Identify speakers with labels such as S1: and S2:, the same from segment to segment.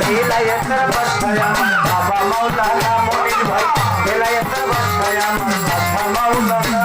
S1: লীলায়তর বসয়াম বাবা মৌলানা মনির ভাই লীলায়তর বসয়াম বাবা মৌলানা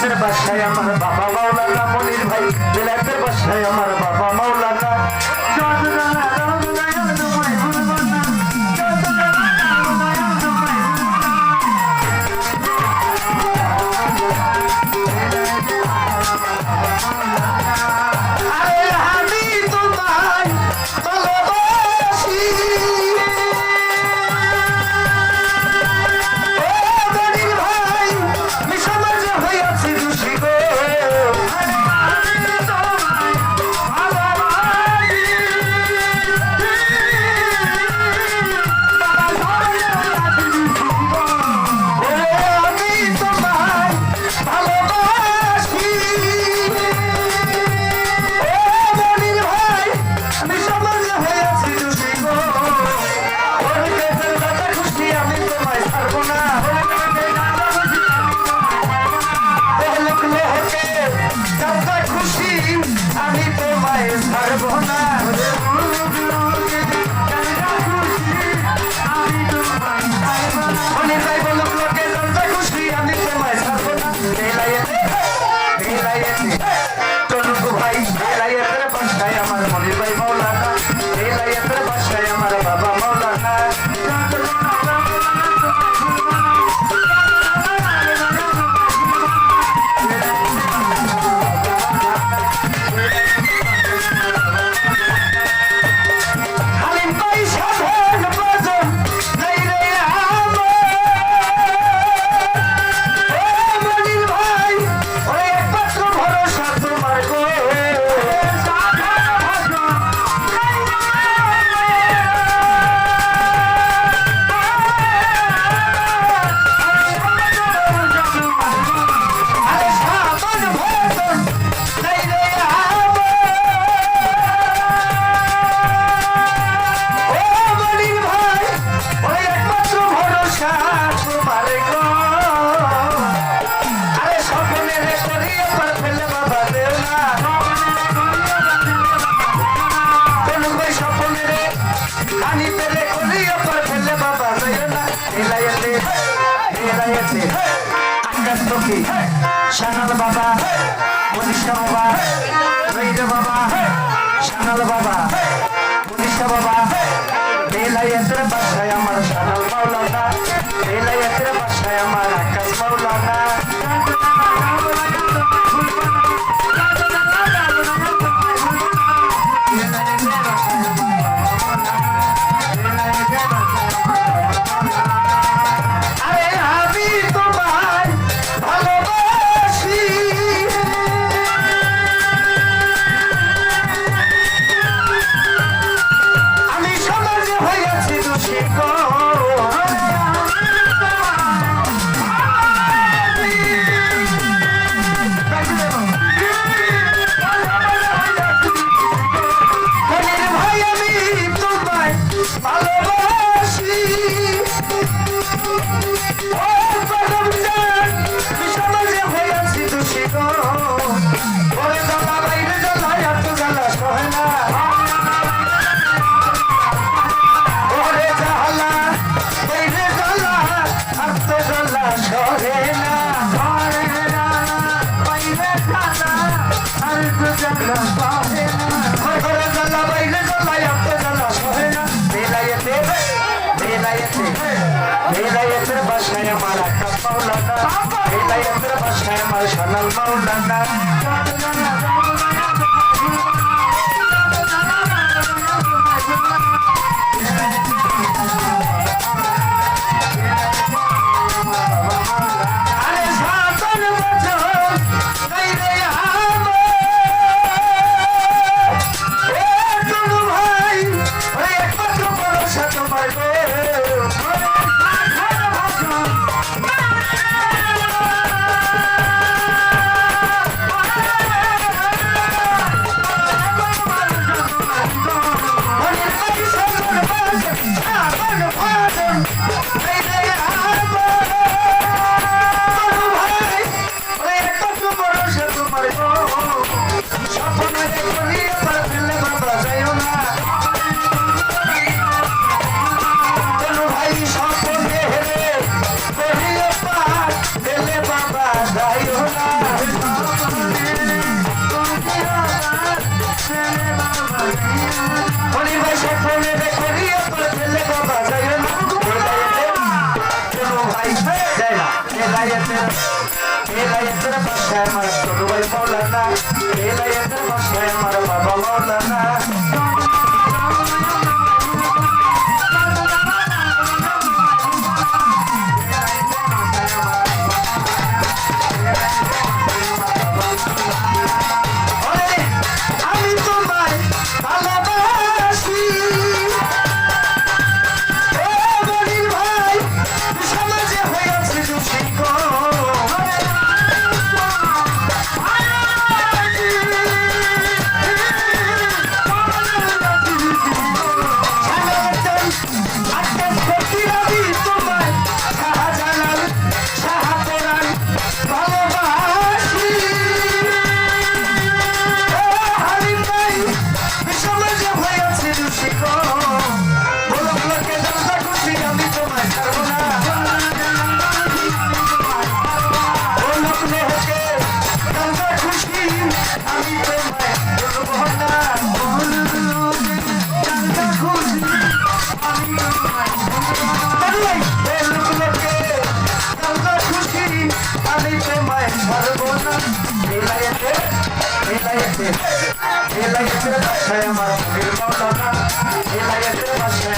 S1: বিলাসের বাসায় আমার বাবা মাওলানা মনির ভাই বিলাতের বাসায় আমার আছে আকাশ পক্ষী শ্যানল বাবা। মনীষা বাবা। রৈজ বাবা। শ্যানল বাবা। মনীষা বাবা। বেলায়ের বাসায় আমার শ্যানল মাওলানা। বেলায়ের বাসায় আমার আকাশ মাওলানা। నీదయత్ర భస్మయ మల తప్ప ఉండట నీదయత్ర భస్మయ మల సనల్ మౌండ వేల ఎద్దర పక్షాయ మన తొడువై మౌలన్న వేల ఎద్దర పక్షాయ మన బాబా మౌలన్నా এলাইতে বাসায় আমার মনের মতনা এলাইতে বাসায়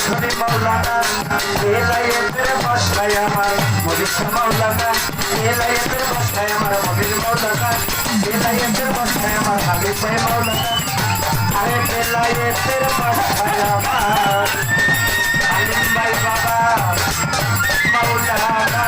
S1: মুর্শিদি মাওলানা বেলায়েতের বাসায় আমার মদিনা মাওলানা বেলায়েতের বাসায় আমার মদিনা মাওলানা বেলায়েতের বাসায় আমার হাবিব ভাই মাওলানা আরে বেলায়েতের বাসায় আমার আলিম ভাই বাবা মাওলানা